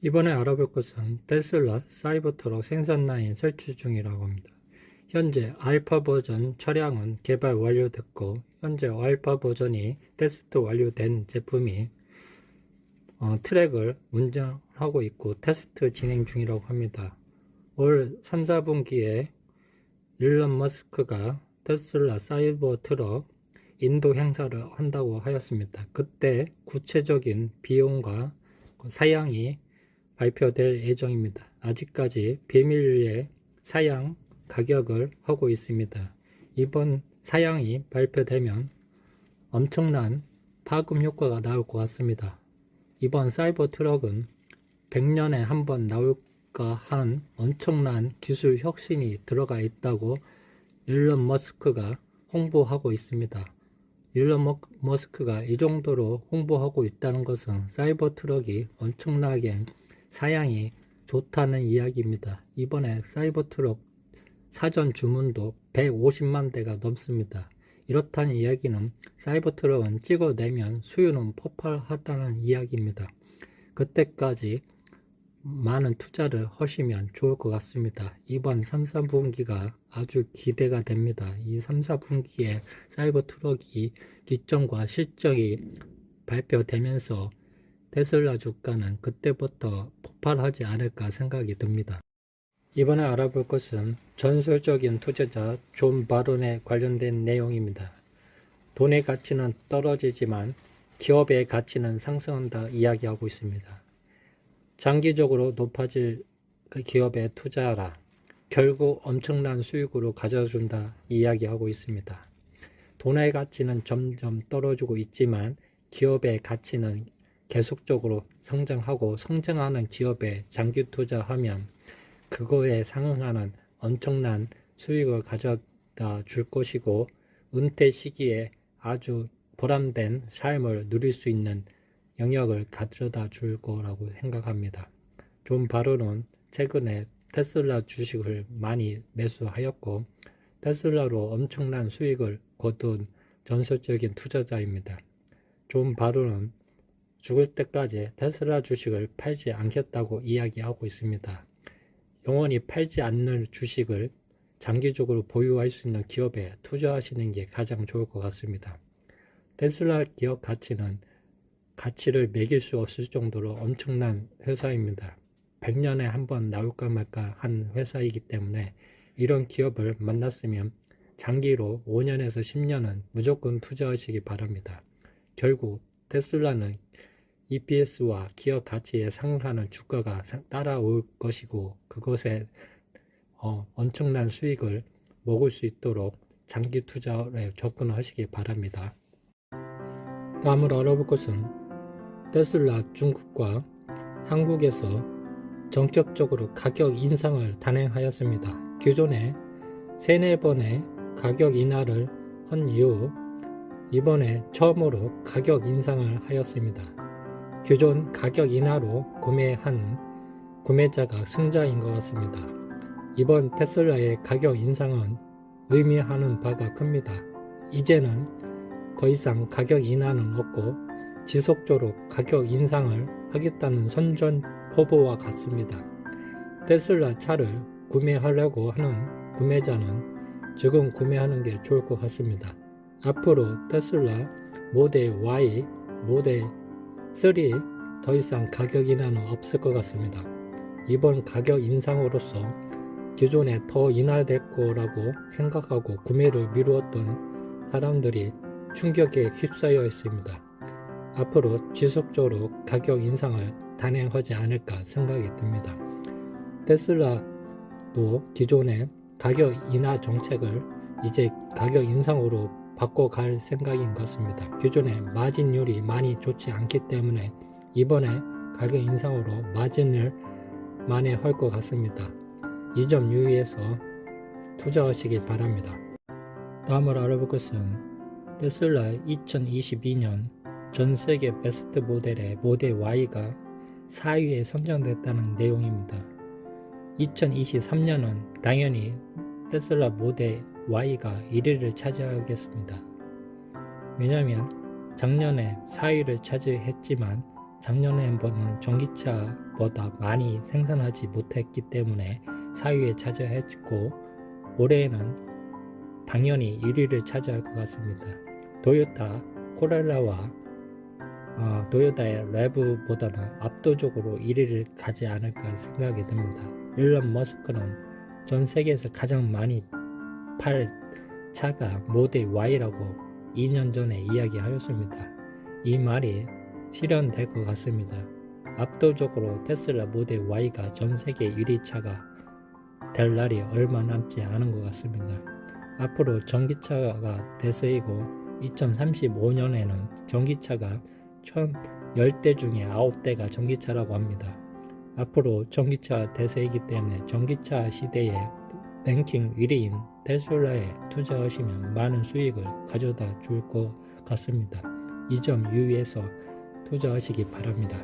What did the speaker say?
이번에 알아볼 것은 테슬라 사이버트럭 생산 라인 설치 중이라고 합니다. 현재 알파 버전 차량은 개발 완료됐고 현재 알파 버전이 테스트 완료된 제품이 어, 트랙을 운전하고 있고 테스트 진행 중이라고 합니다. 올 3, 4분기에 일론 머스크가 테슬라 사이버 트럭 인도 행사를 한다고 하였습니다. 그때 구체적인 비용과 그 사양이 발표될 예정입니다. 아직까지 비밀리에 사양 가격을 하고 있습니다. 이번 사양이 발표되면 엄청난 파급 효과가 나올 것 같습니다. 이번 사이버 트럭은 100년에 한 번 나올까 한 엄청난 기술 혁신이 들어가 있다고 일론 머스크가 홍보하고 있습니다. 일론 머- 머스크가 이 정도로 홍보하고 있다는 것은 사이버 트럭이 엄청나게 사양이 좋다는 이야기입니다. 이번에 사이버 트럭 사전 주문도 150만 대가 넘습니다. 이렇다는 이야기는 사이버 트럭은 찍어내면 수요는 폭발하다는 이야기입니다. 그때까지 많은 투자를 하시면 좋을 것 같습니다. 이번 3, 4분기가 아주 기대가 됩니다. 이 3, 4분기에 사이버 트럭이 기점과 실적이 발표되면서 테슬라 주가는 그때부터 폭발하지 않을까 생각이 듭니다. 이번에 알아볼 것은 전설적인 투자자 존 바론에 관련된 내용입니다. 돈의 가치는 떨어지지만 기업의 가치는 상승한다 이야기하고 있습니다. 장기적으로 높아질 그 기업에 투자하라. 결국 엄청난 수익으로 가져준다 이야기하고 있습니다. 돈의 가치는 점점 떨어지고 있지만 기업의 가치는 계속적으로 성장하고 성장하는 기업에 장기 투자하면 그거에 상응하는 엄청난 수익을 가져다 줄 것이고 은퇴 시기에 아주 보람된 삶을 누릴 수 있는 영역을 가져다 줄 거라고 생각합니다. 존 바로는 최근에 테슬라 주식을 많이 매수하였고 테슬라로 엄청난 수익을 거둔 전설적인 투자자입니다. 존 바로는 죽을 때까지 테슬라 주식을 팔지 않겠다고 이야기하고 있습니다. 영원히 팔지 않는 주식을 장기적으로 보유할 수 있는 기업에 투자하시는 게 가장 좋을 것 같습니다. 테슬라 기업 가치는 가치를 매길 수 없을 정도로 엄청난 회사입니다. 100년에 한 번 나올까 말까 한 회사이기 때문에 이런 기업을 만났으면 장기로 5년에서 10년은 무조건 투자하시기 바랍니다. 결국 테슬라는 EPS와 기업 가치에 상응하는 주가가 상- 따라올 것이고 그것에 어, 엄청난 수익을 먹을 수 있도록 장기 투자에 접근하시기 바랍니다. 다음으로 알아볼 것은 테슬라 중국과 한국에서 정격적으로 가격 인상을 단행하였습니다. 기존에 세네 번의 가격 인하를 한 이후 이번에 처음으로 가격 인상을 하였습니다. 기존 가격 인하로 구매한 구매자가 승자인 것 같습니다. 이번 테슬라의 가격 인상은 의미하는 바가 큽니다. 이제는 더 이상 가격 인하는 없고 지속적으로 가격 인상을 하겠다는 선전 포부와 같습니다. 테슬라 차를 구매하려고 하는 구매자는 지금 구매하는 게 좋을 것 같습니다. 앞으로 테슬라 모델 Y, 모델 3 더 이상 가격 인하는 없을 것 같습니다. 이번 가격 인상으로서 기존에 더 인하될 거라고 생각하고 구매를 미루었던 사람들이 충격에 휩싸여 있습니다. 앞으로 지속적으로 가격 인상을 단행하지 않을까 생각이 듭니다. 테슬라도 기존의 가격 인하 정책을 이제 가격 인상으로 바꿔갈 생각인 것 같습니다. 기존에 마진율이 많이 좋지 않기 때문에 이번에 가격 인상으로 마진을 만회할 것 같습니다. 이 점 유의해서 투자하시기 바랍니다. 다음으로 알아볼 것은 테슬라 2022년 전 세계 베스트 모델의 모델 Y가 4위에 선정됐다는 내용입니다. 2023년은 당연히 테슬라 모델 Y가 1위를 차지하겠습니다. 왜냐하면 작년에 4위를 차지했지만 작년에 보는 전기차 보다 많이 생산하지 못했기 때문에 4위에 차지했고 올해에는 당연히 1위를 차지할 것 같습니다. 도요타 코렐라와 어, 도요타의 레브보다는 압도적으로 1위를 가지 않을까 생각이 듭니다. 일론 머스크는 전 세계에서 가장 많이 팔 차가 모델 Y라고 2년 전에 이야기하였습니다. 이 말이 실현될 것 같습니다. 압도적으로 테슬라 모델 Y가 전 세계 1위 차가 될 날이 얼마 남지 않은 것 같습니다. 앞으로 전기차가 대세이고 2035년에는 전기차가 총 10대 중에 9대가 전기차라고 합니다. 앞으로 전기차 대세이기 때문에 전기차 시대의 랭킹 1위인 테슬라에 투자하시면 많은 수익을 가져다 줄 것 같습니다. 이 점 유의해서 투자하시기 바랍니다.